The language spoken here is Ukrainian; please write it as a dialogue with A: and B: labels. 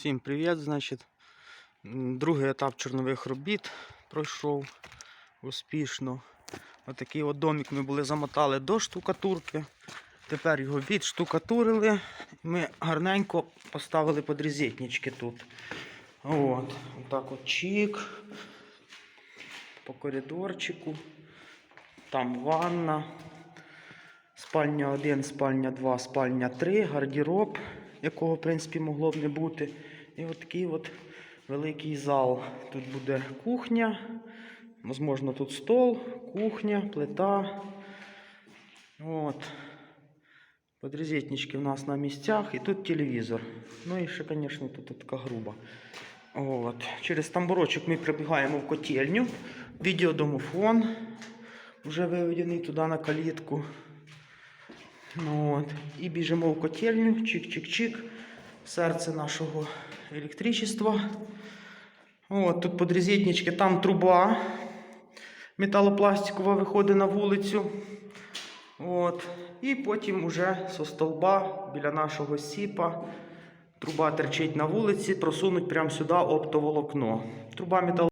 A: Всім привіт, значить. Другий етап чорнових робіт пройшов успішно. Отакий от домик ми були замотали до штукатурки. Тепер його відштукатурили. Ми гарненько поставили подрізетнички тут. От. Отак от чик. По коридорчику. Там ванна. Спальня 1, спальня 2, спальня 3, гардероб, якого, в принципі, могло б не бути. І от такий от великий зал. Тут буде кухня, можливо, тут стол, кухня, плита. От. Подрізетнички в нас на місцях і тут телевізор. Ну і ще, звісно, тут така груба. От. Через тамбурочок ми прибігаємо в котельню. Відеодомофон вже виведений туди на калітку. Ну, от. І біжимо в котельню, чик-чик-чик. Серце нашого електричества. От, тут подрізетнички, там труба металопластикова виходить на вулицю. От. І потім уже со столба біля нашого сіпа. Труба терчить на вулиці, просунуть прямо сюди оптоволокно. Труба метал